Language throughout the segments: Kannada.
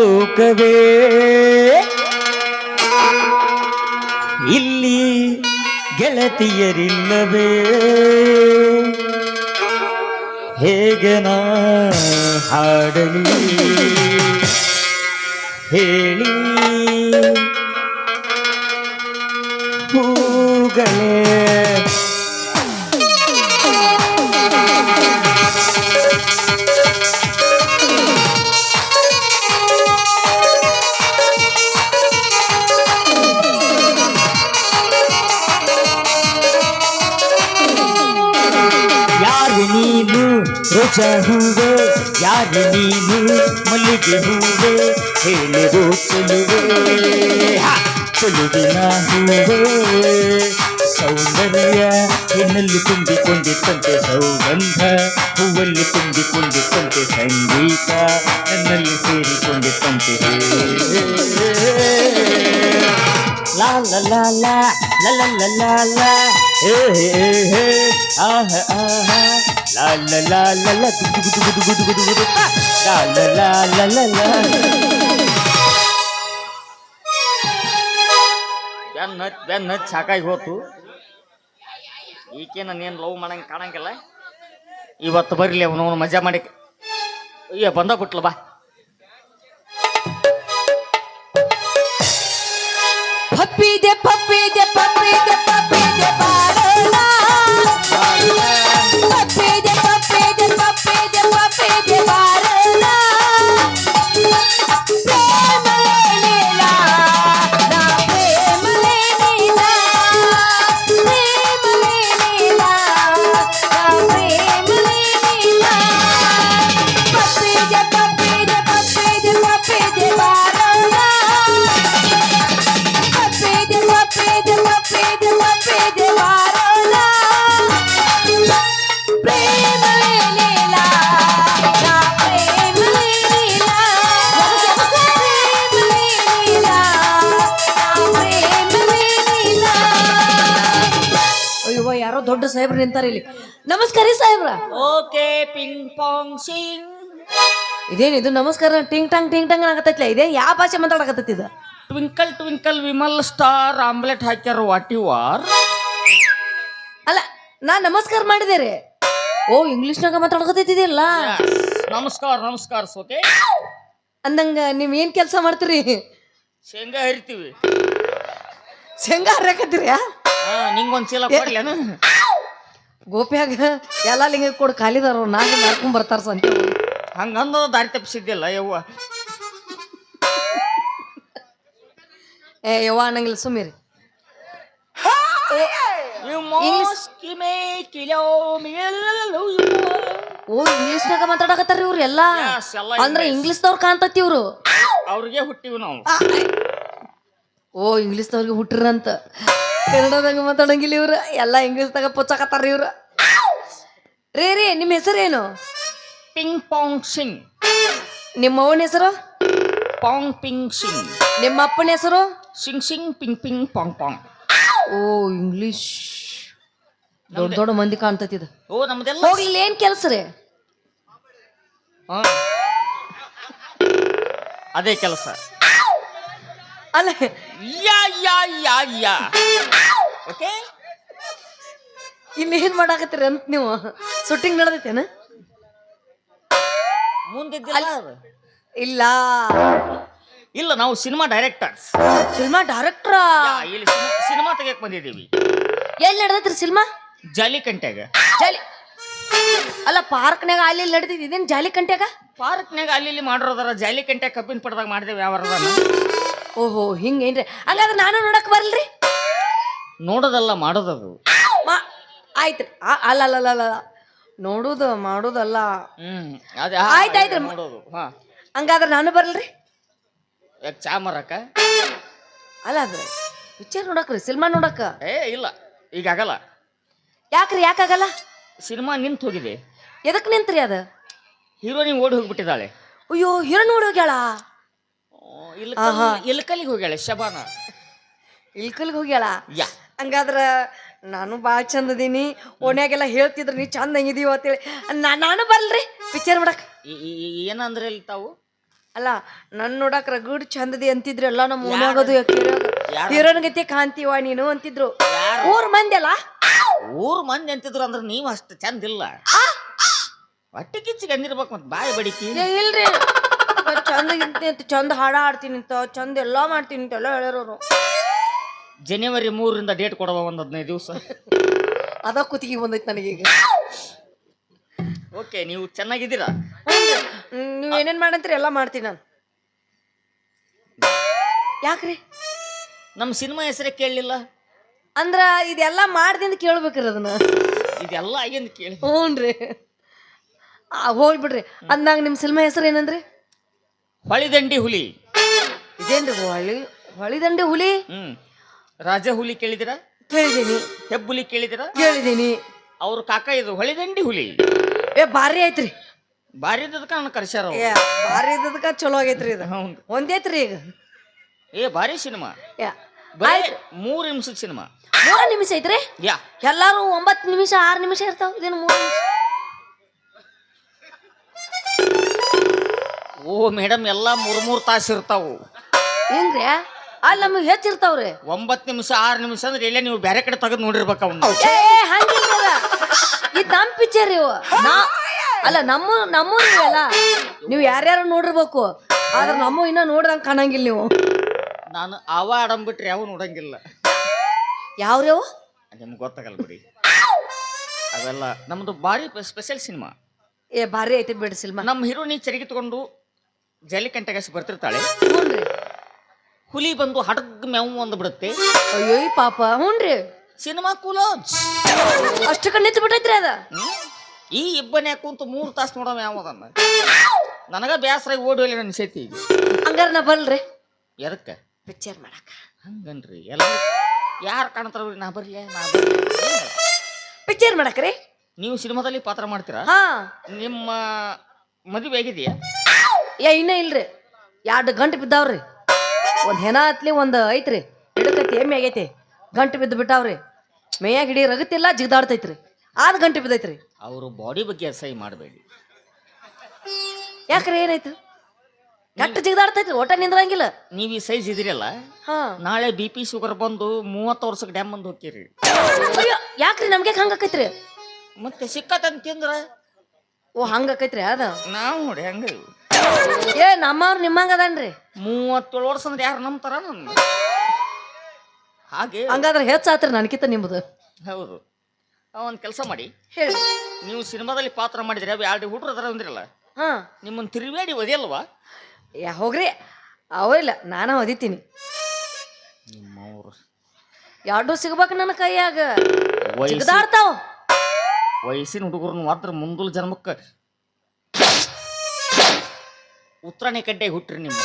ಲೋಕವೇ. ಇಲ್ಲಿ ಗೆಳತಿಯರಿಲ್ಲವೇ. ಹೇಗೆ ನಾ ಹಾಡಲಿ? ಹೇಳಿ. ರೋಜಾ ಹೂವೆ ಯಾರು ನೀನು ಮಲ್ಲಿಗೆ ಹೂವೆ ಹೇಳಿರೋ ಚೆಲುವೆ ಹಾ, ಚೆಲುವಿನ ಹೂವೆ ಸೌಂದರ್ಯ ಹೆಣ್ಣಲ್ಲಿ ತುಂಬಿಕೊಂಡಿತ್ತಂತೆ ಸೌಗಂಧ ಹೂವಲ್ಲಿ ತುಂಬಿಕೊಂಡಿತ್ತಂತೆ ಸಂಗೀತ ನನ್ನಲ್ಲಿ ಸೇರಿಕೊಂಡಿತ್ತಂತೆ ಲ ಲಾ ಲ ಲ ಲ ಲಾ ಲಾ la ಹೇ ಹೇ ಹೇ ಆಹ ಆಹ ಲಾ la la la la la la la la ಲಾ ಬೆನ್ನ ಹತ್ ಬೆನ್ನ ಹತ್ ಸಾಕಾಗಿ ಹೋತು ಈಕೆ ನಾನೇನು ಲವ್ ಮಾಡಂಗೆ ಕಾಣಂಗಿಲ್ಲ ಇವತ್ತು ಬರಲಿ ಅವನು ಮಜಾ ಮಾಡಿ ಅಯ್ಯ ಬಂದ ಬಿಟ್ಲ ಬಾ de papi de papi de papi de papi ಸಾಹೇಬ್ರು ನಿಂತಾರ ಇಲ್ಲಿ. ನಮಸ್ಕಾರ ರೀ ಸಾಹೇಬ್ರ. ಓಕೆ ಪಿಂಗ್ ಪಾಂಗ್ ಸಿಂಗ್ ಇದೇನಿದು ನಮಸ್ಕಾರ ಟಿಂಗ್ ಟಾಂಗ್ ಟಿಂಗ್ ಟಾಂಗ್ ಆಗತ್ತೈತ್ಲ ಇದೇ ಯಾವ ಭಾಷೆ ಮಾತಾಡಕತ್ತೈತಿ ಇದು? Twinkle twinkle Vimal star omelette ಹಾಕ್ಯಾರ ವಾಟ್ ಯು ಆರ್. ಅಲ್ಲ ನಾ ನಮಸ್ಕಾರ ಮಾಡಿದೆ ರೀ. ಓ ಇಂಗ್ಲಿಷ್ನಾಗ ಮಾತಾಡಕತ್ತೈತಿದೆಯಲ್ಲ ನಮಸ್ಕಾರ ನಮಸ್ಕಾರ ಸೋಕೆ ಅಂದಂಗ ನೀವ್ ಏನ್ ಕೆಲಸ ಮಾಡ್ತೀರಿ? ಶೇಂಗಾ ಹರಿತೀವಿ. ಶೇಂಗಾ ಹರ್ಯಾಕತ್ತೀರಿ ನಿಂಗೊಂದ್ ಚೀಲ ಕೊಡ್ಲೇನು? ಗೋಪ್ಯಾಗ ಎಲ್ಲ ಲಿಂಗ ಕೊಡು ಖಾಲಿದಾರ ನಾಗ ನಡ್ಕೊಂಡ್ ಬರ್ತಾರ ಸಂತ ಹಂಗಂದ ದಾರಿ ತಪ್ಪಿಸಿದ್ದಿಲ್ಲ ಯವ್ವ. ಏ ಯವ್ವ ಅನ್ನಂಗಿಲ್ಲ ಸುಮ್ಮಿರಿ. ಓ ಇಂಗ್ಲಿಷ್ನಾಗ ಮಾತಾಡಕತ್ತಾರ ಇವ್ರು ಎಲ್ಲಾ. ಅಂದ್ರೆ ಇಂಗ್ಲಿಷ್ದವ್ರು ಕಾಣ್ತತಿ ಇವ್ರು. ಅವ್ರಿಗೆ ಹುಟ್ಟಿವಿ ನಾವು. ಓ ಇಂಗ್ಲಿಷ್ದವ್ರಿಗೆ ಹುಟ್ಟ್ರಂತ ಕನ್ನಡದಾಗ ಮಾತಾಡಂಗಿಲ್ಲ ಇವ್ರ. ಎಲ್ಲ ಇಂಗ್ಲೀಷ್ದಾಗ ಪುಚ್ಚಕತ್ತಾರ ಇವ್ರ. ರೇ ರೀ ನಿಮ್ಮ ಹೆಸರೇನು ಪಿಂಗ್ ಪಾಂಗ್ ಸಿಂಗ್ ನಿಮ್ಮ ಅವನ ಹೆಸರು? ಪಾಂಗ್ ಪಿಂಗ್ ಸಿಂಗ್ ನಿಮ್ಮ ಅಪ್ಪನ ಹೆಸರು? Sing sing ping ping pong pong. ಓ ಇಂಗ್ಲೀಷ್. ದೊಡ್ಡ ದೊಡ್ಡ ಮಂದಿ ಕಾಣ್ತತಿದ ಓ ನಮ್ದೆಲ್ಲ ಹೋಗ್ಲಿಲ್ಲ ಏನ್ ಕೆಲ್ಸ ರೀ. ಅದೇ ಕೆಲಸ. ಅಲ್ಲ ಯಾ ಯಾ ಯಾ ಯಾ. ಓಕೆ? ಏನ್ ಮಾಡಾಕತ್ತೀರಿ ಅಂತ ನೀವು? ಶೂಟಿಂಗ್ ನಡೆದೈತೇನ? ಮುಂದಿದ್ದಿಲ್ಲ ಅದು. ಇಲ್ಲ. ಇಲ್ಲ ನಾವು ಸಿನಿಮಾ ಡೈರೆಕ್ಟರ್ಸ್ ಸಿನಿಮಾ ಡೈರೆಕ್ಟ್ರ ಇಲ್ಲಿ ಸಿನಿಮಾ ತೆಗಿಯಕ್ ಬಂದಿದ್ದೀವಿ. ಎಲ್ಲಿ ನಡೆದೈತ್ರಿ ಸಿನಿಮಾ ಜಾಲಿಕಂಟ್ಯಾಗ. ಜಾಲಿ ಅಲ್ಲ ಪಾರ್ಕ್ನಾಗ ಅಲ್ಲಿ ಇಲ್ಲಿ ನಡೆದಿದ್ದು ಇದೇನು ಜಾಲಿ ಕಂಟ್ಯಾಗ ಪಾರ್ಕ್ನಾಗ ಅಲ್ಲಿ ಇಲ್ಲಿ ಮಾಡಿರೋದಾರ ಜಾಲಿಕಂಟ್ಯಾಗ ಕಬ್ಬಿನ ಪಡ್ದಾಗ ಮಾಡಿದೇವೆ ಯಾವ ಓಹೋ ಹಿಂಗೇನ್ರಿ ಹಂಗಾದ್ರೆ ನಾನು ನೋಡಕ್ ಬರಲ್ರಿ? ನೋಡೋದಲ್ಲ ಮಾಡೋದದು. ಮಾ ಆಯ್ತ್ರಿ. ಆ- ಅಲ್ಲ ಅಲ್ಲ ಅಲ್ಲ ಅಲ್ಲ ನೋಡುದು ಮಾಡುದಲ್ಲ. ಹ್ಮ್ ಅದೇ ಆಯ್ತ್ ಆಯ್ತ್ರಿ. ನೋಡೋದು ಹಾ. ಹಂಗಾದ್ರೆ ನಾನು ಬರಲ್ರಿ? ಯಾಕೆ ಚಾ ಮರಕ ಅಲ್ಲ ಅದು ಪಿಕ್ಚರ್ ನೋಡಕ್ರಿ ಸಿನಿಮಾ ನೋಡಕ್? ಏ ಇಲ್ಲ. ಈಗ ಆಗಲ್ಲ. ಯಾಕ್ರಿ ಯಾಕಾಗಲ್ಲ ಸಿನಿಮಾ ನಿಂತು ಹೋಗಿದೆ. ಎದಕ್ ನಿಂತ್ರಿ ಅದ? ಹೀರೋನಿ ಓಡಿ ಹೋಗ್ಬಿಟ್ಟಿದ್ದಾಳೆ. ಅಯ್ಯೋ ಹೀರೋ ಓಡಿ ಹೋಗ್ಯಾಳ? ಇಲ್ಕಲ್ಲಿಗೆ ಹೋಗ್ಯಾಳ ಶಬಾನ. ಇಲ್ಕಲ್ಗೆ ಹೋಗ್ಯಾಳ? ಯಾ. ಹಂಗಾದ್ರ ನಾನು ಭಾಳ ಚಂದ ಅದೀನಿ. ಓಣ್ಯಾಗೆಲ್ಲ ಹೇಳ್ತಿದ್ರು ನೀ ಚಂದ ಹೆಂಗಿದೀವ ಅಂತೇಳಿ. ನಾ ನಾನು ಬರಲ್ರಿ ಪಿಕ್ಚರ್ ನೋಡಕ್ ಏನಂದ್ರೆ ಇಲ್ಲಿ ತಾವು? ಅಲ್ಲ ನನ್ ನೋಡಕ್ ರಗಡ್ ಚಂದದಿ ಅಂತಿದ್ರು ಎಲ್ಲ ನಮ್ಮ ಓಣ್ಯಾಗದು ಯಾರು? ಹೀರೋನ್ ಗತಿ ಕಾಂತೀವ ನೀನು ಅಂತಿದ್ರು. ಊರ್ ಮಂದಿ ಅಲ್ಲ? ಊರ್ ಮಂದಿ ಅಂತಿದ್ರು ಅಂದ್ರೆ ನೀವು ಅಷ್ಟು ಚಂದ ಇಲ್ಲ. ಹೊಟ್ಟೆ ಕಿಚ್ಚಿಗೆ ಅಂದಿರ್ಬೇಕು ಮತ್ತೆ ಬಾಯಿ ಬಡಿಕಿ. ಏ, ಇಲ್ರಿ. ಚಂದ ಇರ್ತೀನಿ ಅಂತ ಚಂದ ಹಾಡ ಹಾಡ್ತೀನಿ ಅಂತ ಚಂದ ಎಲ್ಲ ಮಾಡ್ತೀನಿ ಅಂತ ಎಲ್ಲ ಹೇಳಿರೋರು ಜನವರಿ ಮೂರರಿಂದ ಡೇಟ್ ಕೊಡುವ ಒಂದು ಹದಿನೈದು ದಿವಸ. ಅದ ಕುತ್ತಿಗೆ ನನಗೆ ನನಗೀಗ. ಓಕೆ ನೀವು ಚೆನ್ನಾಗಿದ್ದೀರಾ? ನೀವು ಏನೇನು ಮಾಡಂತೀರಿ ಎಲ್ಲ ಮಾಡ್ತೀನಿ ನಾನು. ಯಾಕ್ರಿ? ನಮ್ಮ ಸಿನಿಮಾ ಹೆಸರೇ ಕೇಳಲಿಲ್ಲ. ಅಂದ್ರ ಇದೆಲ್ಲ ಮಾಡ್ದಿಂದ ಕೇಳ್ಬೇಕ್ರಿ ಅದನ್ನ. ಇದೆಲ್ಲ ಆಗಿಂದ ಕೇಳಿ. ಹ್ಞೂನ್ರಿ ರೀ ಹೋಗ್ಬಿಡ್ರಿ. ಅಂದಾಗ ನಿಮ್ಮ ಸಿನಿಮಾ ಹೆಸರು ಏನಂದ್ರಿ? ಹೊಳಿದಂಡಿ ಹುಲಿ. ಇದೇನ್ರಿ ಹೊಳಿ ಹೊಳಿದಂಡೆ ಹುಲಿ? ಹ್ಮ್. ರಾಜ ಹುಲಿ ಕೇಳಿದಿರ? ಕೇಳಿದೀನಿ. ಹೆಬ್ಬುಲಿ ಕೇಳಿದಿರ? ಕೇಳಿದೀನಿ. ಅವ್ರ ಕಾಕ ಇದು ಹೊಳಿದಂಡಿ ಹುಲಿ. ಏ ಭಾರಿ ಐತ್ರಿ. ಬಾರಿ ಇದ್ದದಕ್ಕ ನನ್ನ ಕರ್ಸ್ಯಾರ ಅವ್ರು. ಏ ಭಾರಿ ಇದ್ದದಕ್ಕ ಚಲೋ ಆಗೈತ್ರಿ ಇದು. ಹ್ಞೂ ಒಂದೇತ್ರಿ ಈಗ. ಏ ಭಾರಿ ಸಿನಿಮಾ. ಯಾ ಬರೀ ಮೂರು ನಿಮಿಷದ ಸಿನಿಮಾ. ಮೂರ ನಿಮಿಷ ಐತ್ರಿ? ಯಾ. ಎಲ್ಲಾರು ಒಂಬತ್ತು ನಿಮಿಷ ಆರು ನಿಮಿಷ ಇರ್ತಾವ. ಇದೇನು ಮೂರು ನಿಮಿಷ? ಓ ಮೇಡಮ್ ಎಲ್ಲ ಮೂರು ಮೂರು ತಾಸು ಇರ್ತಾವು. ಹೆಂಗ್ರಿ? ಅಲ್ಲಿ ನಮಗೆ ಹೆಚ್ಚಿರ್ತಾವ್ರಿ ಒಂಬತ್ತು ನಿಮಿಷ ಆರು ನಿಮಿಷ ಅಂದ್ರೆ ಇಲ್ಲೇ ನೀವು ಬೇರೆ ಕಡೆ ತೆಗೆದು ನೋಡಿರ್ಬೇಕು ಅವ್ನು. ಏ ಹಂಗಿಲ್ಲ ಇದು ನಮ್ಮ ಪಿಕ್ಚರ್ ಇವು. ನಾ ಅಲ್ಲ ನಮ್ಮ ನಮ್ಮ ಅಲ್ಲ. ನೀವು ಯಾರ್ಯಾರು ನೋಡಿರ್ಬೇಕು. ಆದ್ರೆ ನಮ್ಮ ಇನ್ನ ನೋಡ್ದಂಗೆ ಕಾಣಂಗಿಲ್ಲ ನೀವು. ನಾನು ಅವ ಆಡಂಬಿಟ್ರೆ ಯಾವ ನೋಡಂಗಿಲ್ಲ. ಅವು? ನಿಮ್ಗೆ ಗೊತ್ತಾಗಲ್ಲ ಬಿಡಿ. ಅವೆಲ್ಲ ನಮ್ದು ಭಾರಿ ಸ್ಪೆಷಲ್ ಸಿನಿಮಾ. ಏ ಭಾರಿ ಐತಿ ಬಿಡಿ ಸಿನಿಮಾ. ನಮ್ಮ ಹೀರೋನಿ ಚರಿಗೆ ತಗೊಂಡು ಜಲ್ಲಿಕಂಟೆಗಸಿ ಬರ್ತಿರ್ತಾಳೆ. ಹ್ಞೂನ್ರಿ. ಹುಲಿ ಬಂದು ಹಡಗ್ ಮೇವು ಒಂದು ಬಿಡುತ್ತೆ. ಅಯ್ಯೋ ಈ ಪಾಪ ಹ್ಞೂನ್ರಿ. ಸಿನಿಮಾ ಕೂಲ ಅಷ್ಟು ನಿಂತು ಬಿಟ್ಟೈತ್ರಿ ಅದ. ಈ ಇಬ್ಬನೇ ಕುಂತು ಮೂರು ತಾಸು ನೋಡೋ ಅದನ್ನ. ನನಗ ಬೇಸರ ಓಡಿ ಹೋಗ್ಲಿ ನನ್ನ ಸೇತಿ ಹಂಗಾರ ನಾ ಬಲ್ರಿ ಎದಕ್ಕೆ? ಪಿಕ್ಚರ್ ಮಾಡಕ. ಹಂಗನ್ರಿ. ಎಲ್ಲ ಯಾರು ಕಾಣ್ತಾರ ನಾ ಬರ್ಲಿ ನಾ ಪಿಕ್ಚರ್ ಮಾಡಕ್ರಿ ನೀವು ಸಿನಿಮಾದಲ್ಲಿ ಪಾತ್ರ ಮಾಡ್ತೀರಾ? ಹಾ. ನಿಮ್ಮ ಮದುವೆ ಆಗಿದೆಯಾ ಏ ಇನ್ನೇ ಇಲ್ರಿ. ಎರಡು ಗಂಟೆ ಬಿದ್ದಾವ್ರಿ. ಒಂದು ಹೆಣ ಹತ್ಲಿ ಒಂದು ಐತ್ರಿ. ಹಿಡಕತ್ತಿ ಎಮ್ಮೆ ಆಗೈತಿ. ಗಂಟೆ ಬಿದ್ದು ಬಿಟ್ಟಾವ್ರಿ. ಮೇಯಾಗ ಹಿಡಿ ರಗತಿಲ್ಲ ಜಿಗ್ದಾಡ್ತೈತ್ರಿ. ಆದ ಗಂಟೆ ಬಿದ್ದೈತ್ರಿ. ಅವರು ಬಾಡಿ ಬಗ್ಗೆ ಸಹಿ ಮಾಡಬೇಡಿ. ಯಾಕ್ರಿ ಏನಾಯ್ತು? ಗಟ್ಟ ಜಿಗ್ದಾಡ್ತೈತ್ರಿ ಒಟ್ಟ ನಿಂದ್ರಂಗಿಲ್ಲ. ನೀವು ಈ ಸೈಜ್ ಇದಿರಲ್ಲ ಹಾ. ನಾಳೆ ಬಿ ಪಿ ಶುಗರ್ ಬಂದು ಮೂವತ್ತು ವರ್ಷಕ್ಕೆ ಡ್ಯಾಮ್ ಬಂದು ಹೋಗ್ತೀರಿ ಅಯ್ಯೋ ಯಾಕ್ರಿ ನಮ್ಗೆ ಹಂಗ ಆಕೈತ್ರಿ? ಮತ್ತೆ ಸಿಕ್ಕತ್ತಂತ ತಿಂದ್ರ? ಓ ಹಂಗ ಆಕೈತ್ರಿ ಅದ. ನಾವು ನೋಡಿ ಹಂಗ ಏ ನಮ್ಮವ್ರ ನಿಮ್ಮಂಗ ಅದನ್ರಿ. ಮೂವತ್ತೇಳು ವರ್ಷ ಅಂದ್ರೆ ಯಾರು ನಂಬ್ತಾರ ನನ್ನ ಹಾಗೆ. ಹಂಗಾದ್ರೆ ಹೆಚ್ಚಾತ್ರಿ ನನಗಿಂತ ನಿಮ್ದು. ಹೌದು. ಒಂದು ಕೆಲಸ ಮಾಡಿ. ಹೇಳಿ. ನೀವು ಸಿನಿಮಾದಲ್ಲಿ ಪಾತ್ರ ಮಾಡಿದ್ರೆ ಅವು ಎರಡು ಹುಡುಗರು ಅದರ ಅಂದ್ರಲ್ಲ? ಹಾ. ನಿಮ್ಮನ್ನು ತಿರುವೇಡಿ ಒದಿಯಲ್ವಾ? ಯಾ ಹೋಗ್ರಿ. ಅವಿಲ್ಲ ನಾನು ಒದಿತೀನಿ. ನಿಮ್ಮವ್ರು. ಎರಡು ಸಿಗ್ಬೇಕು ನನ್ನ ಕೈಯಾಗ. ವಯಸ್ಸಿ ವಯಸ್ಸಿನ ಹುಡುಗರನ್ನ ಮಾತ್ರ ಮುಂದೂಲ್ ಜನ್ಮಕ್ಕೆ ಉತ್ತರಾಣಿ ಕಟ್ಟೆ ಹುಟ್ಟ್ರಿ ನಿಮ್ಮ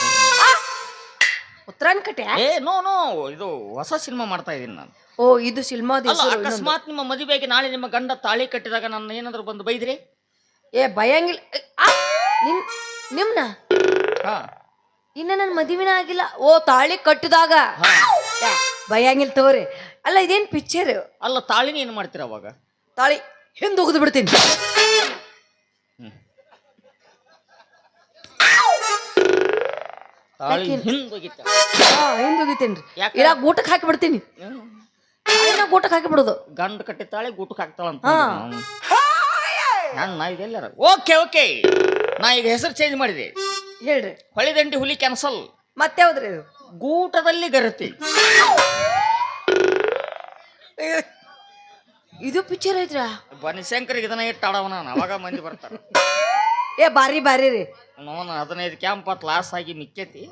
ಉತ್ತರಾಣಿ ಕಟ್ಟೆ ಏ ನೋ ನೋ ಇದು ಹೊಸ ಸಿನಿಮಾ ಮಾಡ್ತಾ ಇದೀನಿ ನಾನು. ಓ ಇದು ಸಿನಿಮಾ ಅಲ್ಲ ಅಕಸ್ಮಾತ್ ನಿಮ್ಮ ಮದುವೆಗೆ ನಾಳೆ ನಿಮ್ಮ ಗಂಡ ತಾಳಿ ಕಟ್ಟಿದಾಗ ನನ್ನ ಏನಾದ್ರು ಬಂದು ಬೈದ್ರಿ? ಏ ಭಯಂಗಿಲ್ಲ ಆ, ನಿಮ್ ನಿಮ್ನ? ಹಾ. ಇನ್ನ ನನ್ನ ಮದುವೆನ ಆಗಿಲ್ಲ. ಓ ತಾಳಿ ಕಟ್ಟಿದಾಗ. ಯಾ, ಭಯಂಗಿಲ್ಲ ತಗೋರಿ. ಅಲ್ಲ ಇದೇನ್ ಪಿಕ್ಚರ್ ಅಲ್ಲ ತಾಳಿನ ಏನು ಮಾಡ್ತೀರ ಅವಾಗ? ತಾಳಿ ಹಿಂದ್ ಉಗಿದು ಬಿಡ್ತೀನಿ. ತಾಳಿ ಗೂಟಕ್ಕೆ ಹಾಕಿ ಬಿಡ್ತೀನಿ. ಊಟಕ್ಕೆ ಹಾಕಿ ಬಿಡುದು. ಗಂಡ ಕಟ್ಟಿ ತಾಳಿ ಗುಟ್ಟಕ್ಕೆ ಹಾಕ್ತಾಳಂತ. ನಾನು ನಾ ಇದೆಲ್ಲರ ಓಕೆ ಓಕೆ. ನಾ ಈಗ ಹೆಸರು ಚೇಂಜ್ ಮಾಡಿದೆ. ಹೇಳ್ರಿ. ಹೊಳಿದಂಡಿ ಹುಲಿ ಕ್ಯಾನ್ಸಲ್. ಮತ್ತೆ ಯಾವ್ದ್ರಿ ಇದು? ಗೂಟದಲ್ಲಿ ಗರತಿ. ಇದು ಪಿಕ್ಚರ್ ಐತ್ರಾ? ಬನಶಂಕರಿಗೆ ಇದನ್ನ ಇಟ್ಟಾಡವನ ಅವಾಗ ಮಂದಿ ಬರ್ತಾರೆ. ಏ ಬಾರಿ ಬಾರಿ ರೀ. ನೋನ ಹದಿನೈದು ಕ್ಯಾಂಪ್ ಲಾಸ್ ಆಗಿ ಮಿಕ್ಕೈತಿ.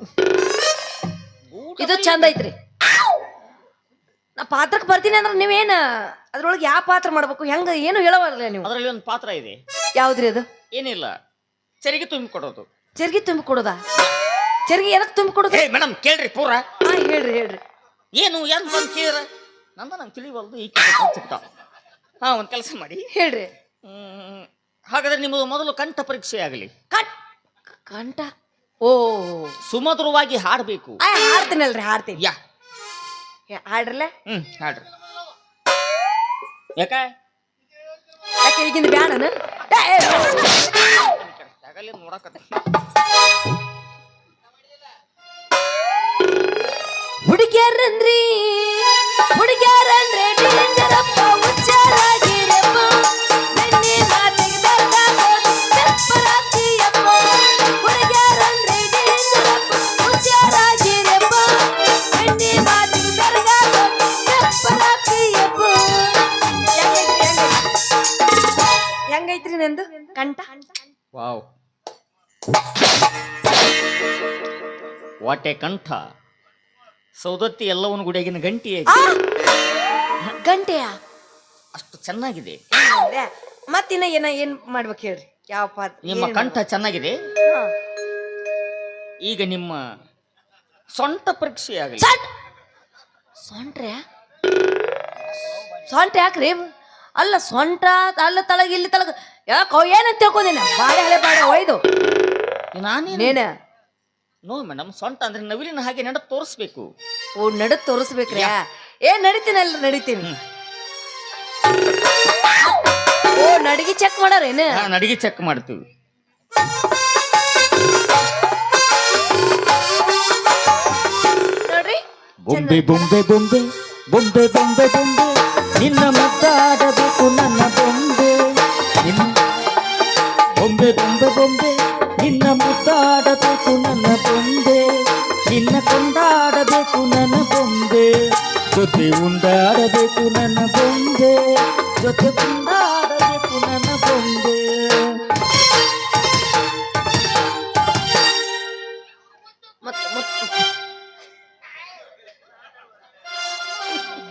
ಇದು ಚಂದ ಐತ್ರಿ. ನಾ ಪಾತ್ರಕ್ಕೆ ಬರ್ತೀನಿ ಅಂದ್ರೆ ನೀವೇನು ಅದ್ರೊಳಗೆ ಯಾವ ಪಾತ್ರ ಮಾಡ್ಬೇಕು? ಹೆಂಗ ಏನು ಹೇಳವಲ್ಲ ನೀವು? ಅದರಲ್ಲಿ ಒಂದು ಪಾತ್ರ ಇದೆ. ಯಾವ್ದ್ರಿ ಅದು? ಏನಿಲ್ಲ. ಚರಿಗೆ ತುಂಬಿ ಕೊಡೋದು. ಚರ್ಗಿ ತುಂಬಿ ಕೊಡೋದ? ಚರ್ಗಿ ಎದಕ್ ತುಂಬಿ ಕೊಡೋದು? ಮೇಡಮ್ ಕೇಳ್ರಿ ಪೂರ. ಹಾ ಹೇಳ್ರಿ ಹೇಳ್ರಿ. ಏನು ಏನು ಬಂದು ಕೇಳ್ರ? ನಂದ ನಂಗೆ ತಿಳಿವಲ್ದು ಈ ಸಿಗ್ತಾವ ಹಾಂ ಒಂದು ಕೆಲಸ ಮಾಡಿ. ಹೇಳ್ರಿ. ಹ್ಮ್, ಹಾಗಾದ್ರೆ ನಿಮ್ಮದು ಮೊದಲು ಕಂಠ ಪರೀಕ್ಷೆ ಆಗಲಿ ಕಟ್ ಕಂಠ ಓ ಸುಮಧುರವಾಗಿ ಹಾಡಬೇಕು ಆ, ಹಾಡ್ತೀನಲ್ರಿ ಹಾಡ್ತೀನಿ ಯಾ ಏ, ಹಾಡ್ರಲ್ಲ ಹ್ಮ್ ಹಾಡ್ರಿ ಯಾಕ ಯಾಕೆ ಈಗಿಂದ ಬ್ಯಾಡನ ಏ, ಏ, ಹುಡುಗ್ಯಾರಂದ್ರಿ ಹುಡುಗ್ಯಾರಂದ್ರೆ ಡೇಂಜರಪ್ಪ ಹುಚ್ಚಾರಾಗಿರಪ್ಪ ವಾಟೆ ಕಂಠ. ಸೌದತ್ತಿ ಎಲ್ಲವನ್ನ ಗುಡಿಯಾಗಿನ ಗಂಟೆಯ ಆ! ಗಂಟೆಯ? ಅಷ್ಟು ಚೆನ್ನಾಗಿದೆ. ಮತ್ತಿನ್ನ ಏನ ಏನ್ ಮಾಡ್ಬೇಕು ಹೇಳ್ರಿ? ಯಾವ ನಿಮ್ಮ ಕಂಠ ಚೆನ್ನಾಗಿದೆ. ಈಗ ನಿಮ್ಮ ಸೊಂಟ ಪರೀಕ್ಷೆ ಆಗಲಿ. ಸಟ್! ಸೊಂಟ್ರೆ? ಸೊಂಟ ಯಾಕ್ರಿ? ಅಲ್ಲ ಸೊಂಟ ಅಲ್ಲ ತಳಗ ಇಲ್ಲಿ ತಳಗ ಯಾಕೋ ಏನಂತ ತಿಳ್ಕೊಂದಿನ ಬಾಳೆ ಹಳೆ ಬಾಳೆ ಒಯ್ದು. ನಾನೇನು? ನೇನ? ನೋ ಮೇಡಮ್ ಸೊಂಟ ಅಂದ್ರೆ ನವಿಲಿನ ಹಾಗೆ ನಡ ತೋರಿಸ್ಬೇಕು. ಓ ನಡ ತೋರಿಸ್ಬೇಕ್ರಿ? ಏ ನಡಿತೀನಲ್ಲ ನಡಿತೀನಿ. ಓ ನಡಿಗೆ ಚೆಕ್ ಮಾಡಾರೇನು ಹಾ, ನಡಿಗೆ ಚೆಕ್ ಮಾಡ್ತೀವಿ. ನೋಡ್ರಿ ಬೊಂಬೆ ಬೊಂಬೆ ಬೊಂಬೆ ಬೊಂಬೆ ಬೊಂಬೆ ಬೊಂಬೆ. ನಿನ್ನ ಮುದ್ದಾಡಬೇಕು ನನ್ನ ಬೊಂಬೆ. ನಿನ್ನ ಬೊಂಬೆ ಬೊಂಬೆ ಬೊಂಬೆ. ನಿನ್ನ ಮುದ್ದಾಡಬೇಕು ನನ್ನ ಬೊಂಬೆ ನಿನ್ನ ಕೊಂಡಾಡಬೇಕು ನನ್ನ ಬೊಂಬೆ ಜೊತೆ ಉಂಡಾಡಬೇಕು ನನ್ನ ಬೊಂಬೆ ಜೊತೆ ಉಂಡಾಡಬೇಕು ನನ್ನ ಬೊಂಬೆ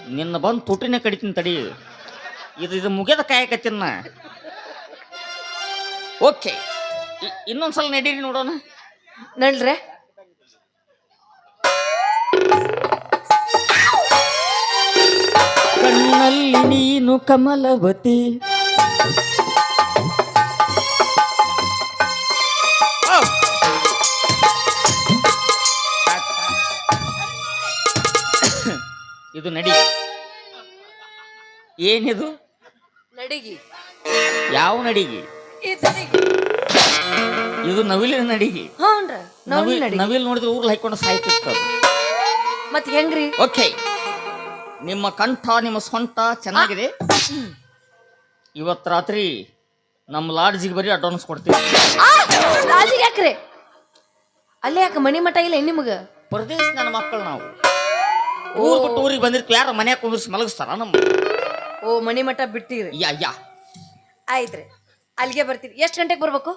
ನಿನ್ನ ಬಂದು ತುಟಿನೇ ಕಡಿತೀನಿ ತಡಿ. ಇದು ಇದು ಮುಗಿದ ಕಾಯಕತ್ತಿನ ಓಕೆ. ಇನ್ನೊಂದ್ಸಲ ನಡೀರಿ ನೋಡೋಣ. ನಡ್ರೆ. ಕಣ್ಣಲ್ಲಿ ನೀನು ಕಮಲವತಿ. ಇದು ನಡಿ. ಏನಿದು? ನಡಿಗಿ. ಯಾವ ನಡಿಗೆ? ಇದು ನವಿಲಿನ ನಡಿಗೆ. ಹ್ಞೂನ್ರ ನವಿಲ್ ನೋಡಿದ್ರೆ ಊರ್ಲ್ ಹಾಕೊಂಡು ಸಾಯ್ತಿತ್ತು ಮತ್ ಹೆಂಗ್ರಿ? ಓಕೆ ನಿಮ್ಮ ಕಂಠ ನಿಮ್ಮ ಸೊಂಟ ಚೆನ್ನಾಗಿದೆ. ಇವತ್ತು ರಾತ್ರಿ ನಮ್ಮ ಲಾಡ್ಜಿಗೆ ಬರೀ ಅಡ್ವಾನ್ಸ್ ಕೊಡ್ತೀವಿ. ಆ! ರಾಜಿಗೆ ಯಾಕ್ರಿ? ಅಲ್ಲೇ ಯಾಕೆ ಮನಿ ಮಠ ಇಲ್ಲ ಏನ್ ನಿಮಗ? ಪರದೇಶ ನನ್ನ ಮಕ್ಕಳು ನಾವು. ಊರ್ ಬಿಟ್ಟು ಊರಿಗೆ ಬಂದಿರ್ತೀವಿ. ಯಾರು ಮನ್ಯಾಗ ಕುಂದಿರ್ಸಿ ಮಲಗಿಸ್ತಾರ ನಮ್ಮ? ಓ ಮನಿ ಮಠ ಬಿಟ್ಟಿರಿ. ಯಾ ಯಾ. ಆಯ್ತ್ರಿ. ಅಲ್ಲಿಗೆ ಬರ್ತೀರಿ. ಎಷ್ಟು ಗಂಟೆಗೆ ಬರ್ಬೇಕು?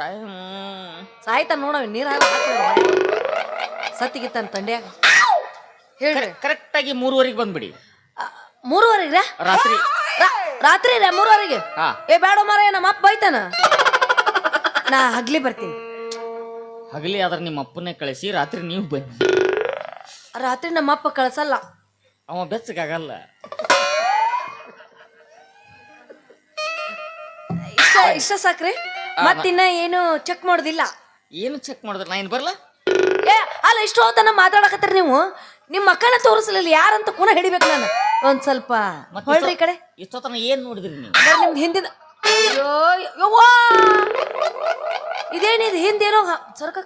ಟೈಮ್ ಸಾಯ್ತ ನೋಡ ನೀರ್ ಸತ್ತಿಗಿತ್ತ ತಂಡ್ಯಾಗ. ಹೇಳ್ರಿ ಕರೆಕ್ಟಾಗಿ ಮೂರುವರೆಗೆ ಬಂದ್ಬಿಡಿ. ಮೂರುವರೆಗೆ ರಾತ್ರಿ ರಾತ್ರಿ. ರೀ ಮೂರುವರೆಗೆ? ಹಾ. ಏ ಬೇಡ ಮರ ನಮ್ಮ ಅಪ್ಪ ಬೈತಾನ. ನಾ ಹಗ್ಲಿ ಬರ್ತೀನಿ. ಹಗಲಿ ಆದ್ರೆ ನಿಮ್ಮ ಅಪ್ಪನೇ ಕಳಿಸಿ ರಾತ್ರಿ ನೀವು ಬನ್ನಿ. ರಾತ್ರಿ ನಮ್ಮ ಅಪ್ಪ ಕಳ್ಸಲ್ಲ. ಅವ ಬೆಚ್ಚಗಾಗಲ್ಲ. ಇಷ್ಟ ಇಷ್ಟ ಸಾಕ್ರಿ. ಮತ್ತಿನ್ನ ಏನು ಚೆಕ್ ಮಾಡೋದಿಲ್ಲ. ಏನು ಚೆಕ್ ಮಾಡಿದ್ರೆ ನಾ ಏನು ಬರಲ್ಲ ಏ ಅಲ್ಲ ಇಷ್ಟು ಹೊತ್ತನ ಮಾತಾಡಕತ್ತೀರಿ ನೀವು? ನಿಮ್ಮ ಮಕ್ಕಳ ತೋರಿಸಲಿಲ್ಲ ಯಾರಂತ ಕೂಡ ಹಿಡಿಬೇಕು ನಾನು? ಒಂದ್ ಸ್ವಲ್ಪ. ಹೊಳ್ರಿ ಈ ಕಡೆ. ಇಷ್ಟೊತ್ತನ ಏನು ನೋಡಿದ್ರಿ ನೀವು? ಬರ್ರಿ ನಿಮ್ದು ಹಿಂದಿನ ಅಯ್ಯೋ ಯವ್ವಾ! ಇದೇನಿದು ಹಿಂದೇನೋ ಹ- ಸರ್ಕ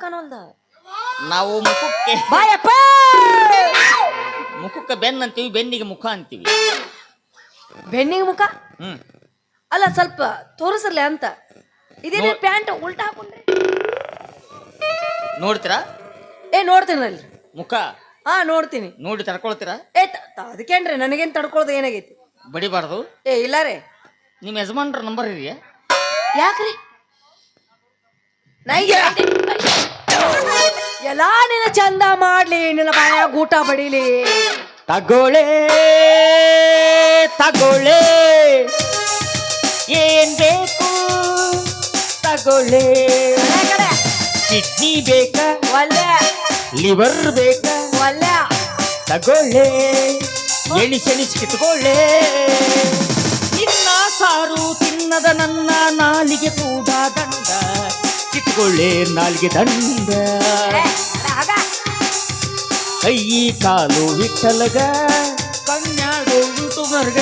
ನಾವು ಮುಖಕ್ಕೆ ಬಾಯಪ್ಪ! ಮುಖಕ್ಕೆ ಬೆನ್ ಅಂತೀವಿ ಬೆನ್ನಿಗೆ ಮುಖ ಅಂತೀವಿ. ಬೆನ್ನಿಗೆ ಮುಖ? ಹ್ಮ್. ಅಲ್ಲ ಸ್ವಲ್ಪ ತೋರಿಸಲ್ಲ ಅಂತ. ಇದೇನೇ ಪ್ಯಾಂಟ್ ಉಲ್ಟಾ ಹಾಕೊಂಡ್ರಿ? ನೋಡ್ತೀರಾ? ಏ ನೋಡ್ತೀನಿ ಮುಖ? ಹಾ ನೋಡ್ತೀನಿ. ನೋಡಿ ತಡ್ಕೊಳ್ತೀರಾ? ಏ ತ- ತ- ಅದಕ್ಕೇನ್ರಿ ನನಗೇನ್ ತಡ್ಕೊಳ್ಳೋದು ಏನಾಗೈತಿ? ಬಡಿಬಾರ್ದು. ಏ ಇಲ್ಲ ರೀ. ನಿಮ್ಮ ಯಜಮಾನ್ರ ನಂಬರ್ ಇದೆಯಾ? ಯಾಕ್ರಿ? ನೈಗೆ ಎಲ್ಲಾ ನಿನ್ನ ಚಂದ ಮಾಡ್ಲಿ ನಿನ್ನ ಬಾಯಾಗ ಊಟ ಬಡಿಲಿ. ತಗೊಳ್ಳೆ ತಗೊಳ್ಳೆ. ಏನ್ ಬೇಕು? ಕಡೆ ಕಿಡ್ನಿ ಬೇಕಾ? ಒಲ್ಲ ಲಿವರ್ ಬೇಕಾ? ಒಲ್ಲ ತಗೊಳ್ಳೆ. ಎಣಿಸೆಣಿಸಿ ಕಿತ್ಕೊಳ್ಳೆ ತಿನ್ನ ಸಾರು ತಿನ್ನದ ನನ್ನ ನಾಲಿಗೆ ಕೂಡ ದಂಡ. ಕಿತ್ಕೊಳ್ಳೆ ನಾಲಿಗೆ ದಂಡ. ಕೈ ಕಾಲು ವಿಠಲಗ ಕಣ್ಣಾಡು ಸ್ವರ್ಗ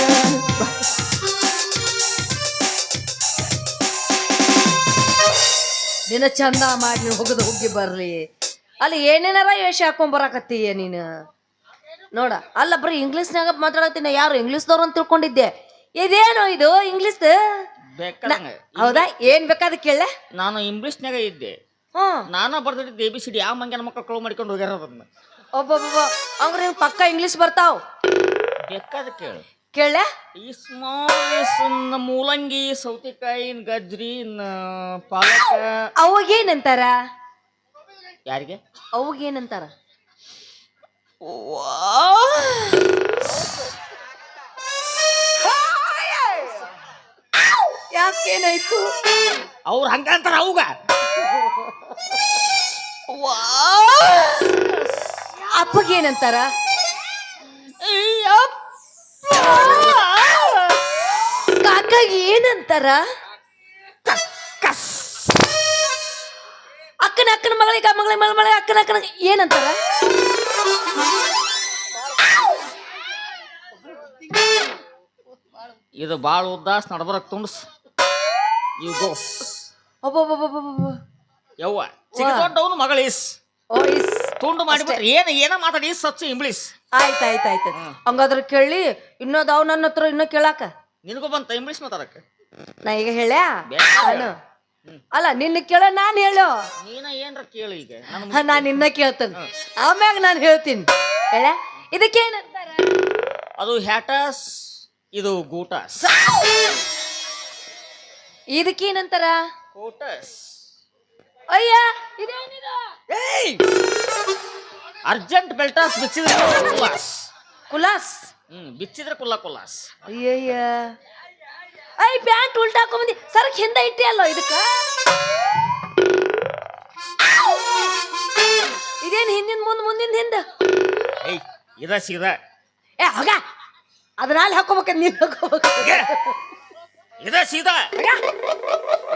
ನಿನ್ನ ಚಂದ ಮಾಡಿ ನೀನು ಹೋಗದು ಹೋಗಿ ಬರ್ಲಿ ಅಲ್ಲಿ ಏನೇನಾರ ವೇಷ ಹಾಕೊಂಡ್ ಬರಾಕತ್ತೀಯ ನೀನು? ನೋಡ ಅಲ್ಲ ಬರೀ ಇಂಗ್ಲೀಷ್ನಾಗ ಮಾತಾಡತ್ತೀನಿ ಯಾರು? ಇಂಗ್ಲೀಷ್ದವ್ರು ಅಂತ ತಿಳ್ಕೊಂಡಿದ್ದೆ. ಇದೇನು ಇದು ಇಂಗ್ಲೀಷ್ ಹೌದಾ? ಏನ್ ಬೇಕಾದ ಕೇಳ ನಾನು ಇಂಗ್ಲೀಷ್ನಾಗ ಇದ್ದೆ. ನಾನು ಬರ್ದಿದ್ದೆ ಎ ಬಿ ಸಿ ಡಿ ಯಾವ ಮಂಗ್ಯನ ಮಕ್ಕಳು ಕಳು ಮಾಡ್ಕೊಂಡು ಹೋಗ್ಯಾರ ಅದನ್ನ. ಒಬ್ಬೊಬ್ಬ ಅವ್ರ ಪಕ್ಕ ಇಂಗ್ಲೀಷ್ ಬರ್ತಾವ್. ಬೇಕಾದ ಕೇಳು. ಕೇಳ. ಈ ಸ್ಮಾಲ್ ಮೂಲಂಗಿ ಸೌತೆಕಾಯಿ ಗಜ್ರಿ ಪಾಲಕ. ಅವಾಗೇನಂತಾರ? ಯಾರಿಗೆ? ಅವಾಗೇನಂತಾರ? ಯಾಕೇನಾಯ್ತು? ಅವ್ರು ಹಂಗಂತಾರ ಅವಾಗ. ಅಪ್ಪಗೇನಂತಾರ? ಕಾಕಾಗ ಏನಂತಾರ? ಅಕ್ಕನ ಅಕ್ಕನ ಮಗಳಿಗ ಮಗಳ ಮಗಳ ಮಗಳ ಅಕ್ಕನ ಅಕ್ಕನ ಏನಂತಾರ? ಇದು ಬಾಳ ಉದ್ದಾಸ್ ನಡ್ಬರಕ್ ತುಂಡ್ಸ್. ಇವ್ ಗೋಸ್ ಒಬ್ಬೊಬ್ಬೊಬ್ಬೊಬ್ಬೊಬ್ಬ. ಯವ್ವ ಚಿಕ್ಕದೊಡ್ಡವನು ಮಗಳಿಸ್. ಓ ಇಸ್ ತುಂಡು ಮಾಡಿಬಿಟ್ರೆ ಏನು ಏನ ಮಾತಾಡಿ ಸಚ್ಚು ಇಂಗ್ಲೀಷ್ ಆಯ್ತು ಆಯ್ತು ಆಯ್ತು ಹಂಗಾದ್ರೆ ಕೇಳಿ ಇನ್ನೋದಾವ್ ಅವ್ನ ಹತ್ರ ಇನ್ನೂ ಕೇಳಾಕ? ನಿನಗೂ ಬಂತ ಬಿಡಿಸ್ ಮಾತಾಡಕ್ಕೆ ನಾ ಈಗ ಹೇಳ್ಯಾ. ನಾನು ಅಲ್ಲ ನಿನ್ನ ಕೇಳ ನಾನು ಹೇಳು. ನೀನ ಏನ್ರ ಕೇಳು ಈಗ. ನಾನು ನಿನ್ನ ಕೇಳ್ತೇನೆ. ಆಮ್ಯಾಗ ನಾನು ಹೇಳ್ತೀನಿ. ಹೇಳ ಇದಕ್ಕೇನಂತಾರ ಅದು ಹ್ಯಾಟಸ್ ಇದು ಗೂಟಸ್. ಇದಕ್ಕೇನಂತಾರ ಗೂಟಸ್ ಅಯ್ಯ ಇದೇನಿದು? ಅರ್ಜೆಂಟ್ ಬೆಲ್ಟಾಸ್ ಬಿಚ್ಚಿದ್ರೆ ಕುಲಾಸ್. ಹ್ಮ್ ಬಿಚ್ಚಿದ್ರೆ ಕುಲ್ಲ ಕುಲ್ಲಾಸ್. ಅಯ್ಯಯ್ಯ. ಐ ಪ್ಯಾಂಟ್ ಉಲ್ಟಾ ಹಾಕೊಂಬಂದಿ ಸರಕ್ ಹಿಂದೆ ಇಟ್ಟಿ ಅಲ್ಲೋ ಇದಕ್ಕ? ಇದೇನ್ ಹಿಂದಿನ ಮುಂದೆ ಮುಂದಿನ ಹಿಂದ? ಏಯ್ ಇದ ಸೀದಾ ಏ ಹೋಗ. ಅದ್ರಲ್ಲಿ ಹಾಕೋಬೇಕ ನೀನ್ ಹಾಕೋಬೇಕು. ಇದ ಸೀದಾ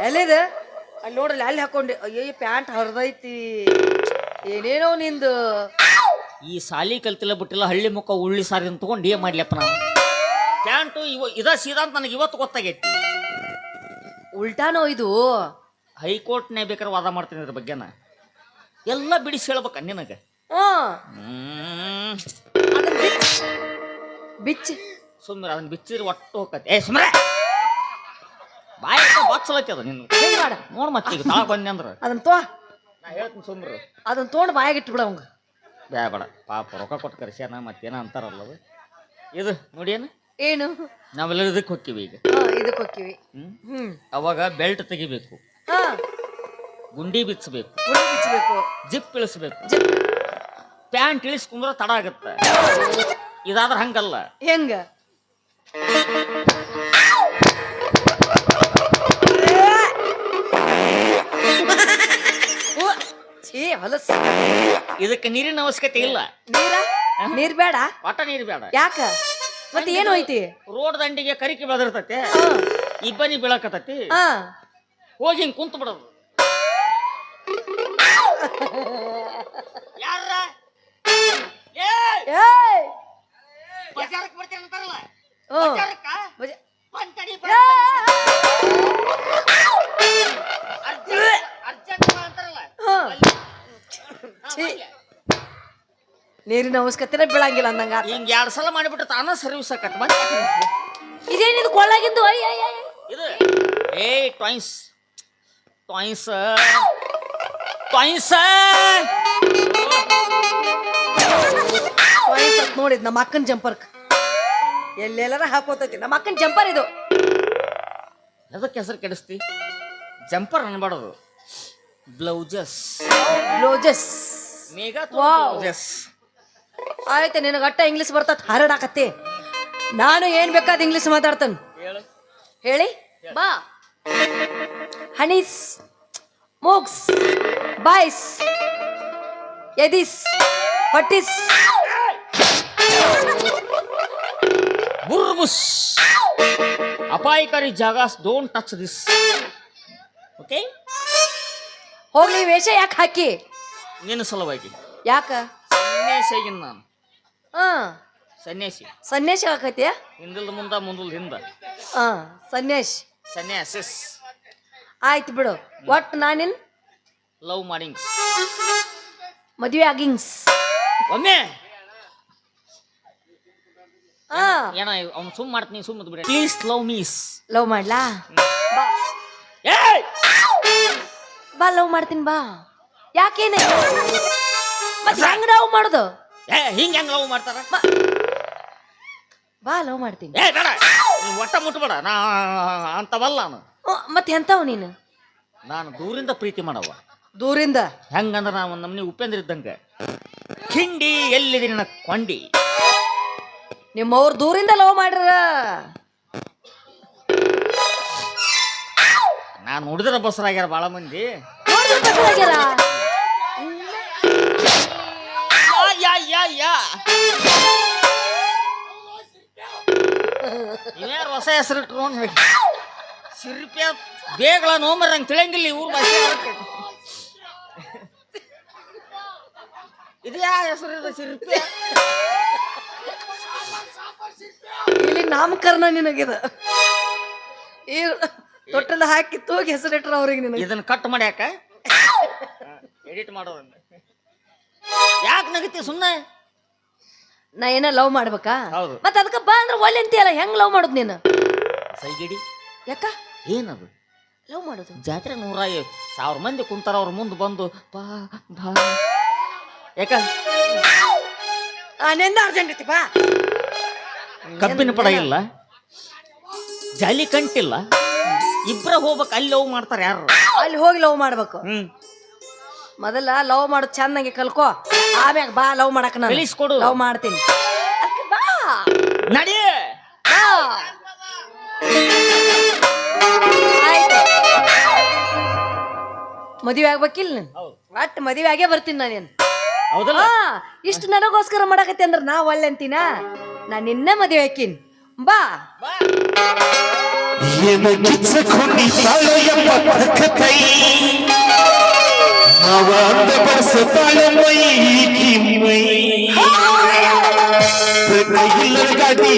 ಎಲ್ಲಿದ? ಅಲ್ಲಿ ನೋಡ್ರಿ ಅಲ್ಲಿ ಹಾಕೊಂಡೆ. ಅಯ್ಯೋ ಪ್ಯಾಂಟ್ ಹರಿದೈತಿ. ಏನೇನೋ ನಿಂದು. ಈ ಸಾಲಿ ಕಲ್ತಿಲ್ಲ ಬಿಟ್ಟಿಲ್ಲ ಹಳ್ಳಿ ಮುಖ ಉಳ್ಳಿ ಸಾರಿ ಅಂತ ತಗೊಂಡು ಏನ್ ಮಾಡ್ಲಪ್ಪ ನಾವು ಪ್ಯಾಂಟು ಇವ ಇದ ಸೀದಾ ಅಂತ ನನಗೆ ಇವತ್ತು ಗೊತ್ತಾಗೈತಿ. ಉಲ್ಟಾನೋ ಇದು? ಹೈಕೋರ್ಟ್ನೇ ಬೇಕಾದ್ರೆ ವಾದ ಮಾಡ್ತೀನಿ ಇದ್ರ ಬಗ್ಗೆನ ಎಲ್ಲ ಬಿಡಿಸಿ ಹೇಳ್ಬೇಕ ನಿನಗೆ. ಹ್ಮ್ ಹ್ಮ್. ಅದನ್ನ ಬಿಚ್ ಬಿಚ್ ಸುಮ್ಮನೆ ಅದನ್ನ ಬಿಚ್ಚಿದ್ರೆ ಒಟ್ಟು ಹೋಗತ್ತೆ ಏ ಸುಮ್ಮನೆ. ಬಾಯ್ ಬಚ್ಚಲೈತಿ ಅದು ನಿನ್ನ ಹೆಂಗ್ ಮಾಡ? ನೋಡ್ ಮತ್ತೆ ಈಗ ತಾಳ ಬಂದೆ ಅಂದ್ರೆ. ಅದನ್ನ ತೋ. ನಾ ಹೇಳ್ತೀನಿ ಸುಮ್ರು ಅದನ್ನ ತೊಗೊಂಡು ಬಾಯಾಗ ಇಟ್ಬಿಡ ಅವಂಗ. ಬೇಡ ಪಾಪ ರೊಕ್ಕ ಕೊಟ್ಟು ಕರ್ಸ್ಯಾನ ಮತ್ತೇನ ಅಂತಾರಲ್ಲ ಅದು. ಇದು ನೋಡಿ ಏನು? ನಾವೆಲ್ಲ ಇದಕ್ಕೆ ಹೊಕ್ಕಿವಿ ಈಗ. ಇದಕ್ಕೆ ಹೋಕ್ಕಿವಿ. ಹ್ಮ್? ಅವಾಗ ಬೆಲ್ಟ್ ತೆಗಿಬೇಕು. ಹಾ. ಗುಂಡಿ ಬಿಚ್ಚಬೇಕು ಗುಂಡಿ ಬಿಚ್ಚಬೇಕು ಜಿಪ್ ಇಳಿಸ್ಬೇಕು. ಪ್ಯಾಂಟ್ ಇಳಿಸ್ಕೊಂಡ್ರೆ ತಡ ಆಗತ್ತೆ. ಇದಾದ್ರೆ ಹಂಗಲ್ಲ. ಹೆಂಗ? ಛೀ ಹೊಲಸ್. ಇದಕ್ಕೆ ನೀರಿನ ಅವಶ್ಯಕತೆ ಇಲ್ಲ. ನೀರ? ನೀರ್ ಬೇಡ? ಒಟ್ಟ ನೀರು ಬೇಡ. ಯಾಕ? ಮತ್ತೆ ಏನು ಐತಿ ರೋಡ್ ದಂಡಿಗೆ ಕರಿಕೆ ಬೆಳೆದಿರ್ತೈತೆ. ಇಬ್ಬನಿ ಬೀಳಕತ್ತೈತಿ. ಹಾ. ಹೋಗಿ ಹಿಂಗ್ ಕುಂತ ಬಿಡೋದು. ಯಾರ ಏಯ್! ಬಜಾರಕ್ಕೆ ಬರ್ತೀನಿ ಅಂತಾರಲ್ಲ. ಹ್ಞೂ ಬಜಾರಕ್ಕ? ಬಜ- ಬಂತಡಿ! ಅರ್ಜೆಂಟ್ ಅಂತಾರಲ್ಲ ಹಾ. ಅಲ್ಲಿ. ಹಾ, ಛೀ. ನೀರಿನ ಅವಶ್ಯಕತೆನೇ ಬೀಳಂಗಿಲ್ಲ ಅಂದಂಗ ಹಿಂಗ್ ಎರಡ್ ಸಲ ಮಾಡಿಬಿಟ್ಟು ತಾನ ಸರ್ವಿಸ್ ಆಕತ್ ಬಂದ ಇದೇನಿದು ಕೊಳ್ಳಾಗಿಂದು ಅಯ್ಯ ಅಯ್ಯ ಅಯ್ಯ. ಇದು. ಏ ಟಾಯ್ಸ್ ಟಾಯ್ಸ್ ಟಾಯ್ಸ್ Toys ಅಂತ ನೋಡಿದ್ ನಮ್ಮ ಅಕ್ಕನ ಜಂಪರ್ ಎಲ್ಲೆಲ್ಲರ ಹಾಕೋತೈತಿ. ನಮ್ಮ ಅಕ್ಕನ ಜಂಪರ್ ಇದು. ಅದಕ್ಕೆ ಹೆಸರು ಕೆಡಿಸ್ತಿ? ಜಂಪರ್ ಅನ್ಬಾರ್ದು. ಬ್ಲೌಸಸ್ ಬ್ಲೌಸಸ್ ಬ್ಲೌಸಸ್ ಆಯ್ತು ನಿನಗೆ ಅಟ್ಟ ಇಂಗ್ಲೀಷ್ ಬರ್ತದ ಹರಡಾಕತ್ತಿ. ನಾನು ಏನ್ ಬೇಕಾದ ಇಂಗ್ಲೀಷ್ ಮಾತಾಡ್ತೇನೆ? ಹೇಳು. ಬಾ. ಹನೀಸ್ ಮೂಗ್ಸ್ ಬಾಯ್ಸ್ ಎದಿಸ್ ಹೊಟ್ಟಿಸ್. ಬುರ್ಬುಸ್. ಅಪಾಯಕಾರಿ ಜಾಗ ಡೋಂಟ್ ಟಚ್ ದಿಸ್ ಓಕೆ ಹೋಗ್ಲಿ ವೇಷ ಯಾಕೆ ಹಾಕಿ? ನಿನ್ನ ಸಲುವಾಗಿ. ಯಾಕ? ಸನ್ಯಾಸಿಯಾಗಿನ್ ನಾನು. ಹಾ. ಸನ್ಯಾಸಿ. ಸನ್ಯಾಸಿ ಆಕೈತಿ ಹಿಂದಿಲ್ದ ಮುಂದ ಮುಂದಲ್ ಹಿಂದ. ಹಾ ಸನ್ಯಾಸಿ. ಸನ್ಯಾಸಿಸ್. ಆಯ್ತು ಬಿಡು. ಒಟ್ಟು ನಾನಿನ್? ಲವ್ ಮಾಡಿಂಗ್ಸ್ ಮದುವೆ ಆಗಿಂಗ್ಸ್. ಒಮ್ಮೆ. ಹಾ. ಏನ ಅವ್ನು ಸುಮ್ ಮಾಡ್ತೀನಿ ಸುಮ್ ಬಿಡ ಪ್ಲೀಸ್ ಲವ್ ಮೀಸ್ ಲವ್ ಮಾಡ್ಲಾ? ಬಾ. ಏಯ್! ಬಾ ಲವ್ ಮಾಡ್ತೀನಿ ಬಾ. ಯಾಕೇನೆ? ಮತ್ತೆ ಹೆಂಗ್ ಲವ್ ಮಾಡುದು? ಏ ಹೆಂಗ್ ಹೆಂಗ ಲವ್ ಮಾಡ್ತಾರ? ಬಾ ಲವ್ ಮಾಡ್ತೀನಿ. ಏ ಬೇಡ. ನೀ ಒಟ್ಟ ಮುಟ್ಬೇಡ. ನಾ ಅಂತವಲ್ಲ ನಾನು. ಹ್ಮ್, ಮತ್ತೆ ಎಂತವ್ ನೀನು? ನಾನು ದೂರಿಂದ ಪ್ರೀತಿ ಮಾಡವ ದೂರಿಂದ? ಹೆಂಗಂದ್ರ ನಾ ಒಂದ್ ನಮ್ನಿ ಉಪೇಂದ್ರ ಇದ್ದಂಗ. ಕಿಂಡಿ ಎಲ್ಲಿದೆ ನಿನ್ನ ಕೊಂಡಿ? ನಿಮ್ಮವ್ರು ದೂರಿಂದ ಲವ್ ಮಾಡ್ರ ನಾನು ಹುಡುದ್ರ ಬಸರಾಗ್ಯಾರ ಭಾಳ ಮಂದಿ. ನೋಡಿದ್ರೆ ಬಸರಾಗ್ಯಾರ. ಯಾ ಯಾ ಇವ್ಯಾರು ಹೊಸ ಹೆಸರು ಹೇಳಿ ಸಿರಿಪಿಯ ಬೇಗಳ ನೋಮರ್ ನಂಗೆ ತಿಳಿಯಂಗಿಲ್ಲ ಊರ್ ಭಾಷೆ. ಇದು ಹೆಸರು ಇದೆ ಸಿರಿಪಿಯ ಇಲ್ಲಿ ನಾಮಕರಣ ನಿನಗಿದ. ಈ ತೊಟ್ಟಲ ಹಾಕಿ ತೂಗಿ ಹೆಸರಿಟ್ರ ಅವ್ರಿಗೆ ನಿನಗೆ. ಇದನ್ನ ಕಟ್ ಮಾಡ್ಯಾಕ ಎಡಿಟ್ ಮಾಡೋದನ್ನ. ಯಾಕೆ ನಗತಿ ಸುಮ್ಮನೆ ನಾ ಏನ ಲವ್ ಮಾಡ್ಬೇಕಾ? ಹೌದು. ಮತ್ತ ಅದಕ್ಕ ಬಾ ಅಂದ್ರೆ ಒಳ್ಳೆ ಅಂತೀಯಲ್ಲ ಹೆಂಗ್ ಲವ್ ಮಾಡುದು ನೀನು? ಸೈಗಿಡಿ. ಯಾಕ? ಏನದು? ಲವ್ ಮಾಡುದು? ಜಾತ್ರೆ ನೂರ ಸಾವಿರ ಮಂದಿ ಕುಂತಾರ ಅವ್ರ ಮುಂದೆ ಬಂದು ಬಾ ಬಾ. ಯಾಕ? ನೆಂದ ಅರ್ಜೆಂಟ್ ಐತಿ ಬಾ. ಕಬ್ಬಿನ ಪಡ ಇಲ್ಲ. ಜಾಲಿ ಕಂಟಿಲ್ಲ ಇಬ್ಬರ ಹೋಗ್ಬೇಕು ಅಲ್ಲಿ ಲವ್ ಮಾಡ್ತಾರ ಯಾರು? ಅಲ್ಲಿ ಹೋಗಿ ಲವ್ ಮಾಡ್ಬೇಕು. ಹ್ಮ್. ಮೊದಲ ಲವ್ ಮಾಡೋದು ಚೆನ್ನಾಗಿ ಕಲ್ಕೋ. ಆಮ್ಯಾಗ ಬಾ ಲವ್ ಮಾಡಕ್ ನಾನು. ಕಲಿಸ್ಕೊಡು. ಲವ್ ಮಾಡ್ತೀನಿ. ಅದ್ಕೆ ಬಾ. ನಡಿ. ಬಾ ಆಯ್ತು. ಮದುವೆ ಆಗ್ಬೇಕಿಲ್ಲ ನೀನ್? ಹೌದು. ಒಟ್ಟು ಮದುವೆ ಆಗೇ ಬರ್ತೀನಿ ನಾನೇನು. ಹೌದಲ್ಲ? ಹಾ ಇಷ್ಟು ನನಗೋಸ್ಕರ ಮಾಡಕತ್ತೆ ಅಂದ್ರ ನಾ ಒಳ್ಳೆ ಅಂತೀನ? ನಾ ನಿನ್ನ ಮದುವೆ ಹಾಕಿನ್ ಬಾ. ಮಾವ ಅಂದ ಬಡಿಸುತ್ತಾಳೆ ಮೈ ಕಿಮ್ಮೈ ಇಲ್ಲ ಗಾಡಿ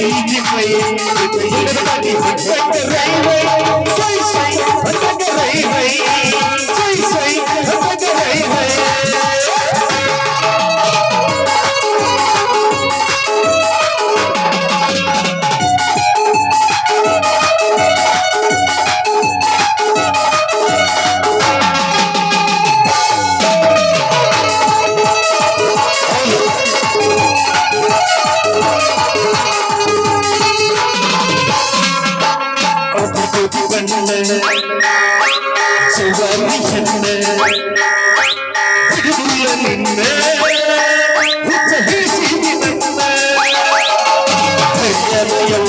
Hey, hey, hey, hey,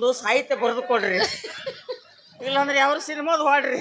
ಒಂದು ಸಾಹಿತ್ಯ ಬರೆದು ಕೊಡ್ರಿ. ಇಲ್ಲಾಂದ್ರೆ ಯಾವ ಸಿನಿಮಾದ ಹಾಡ್ರಿ.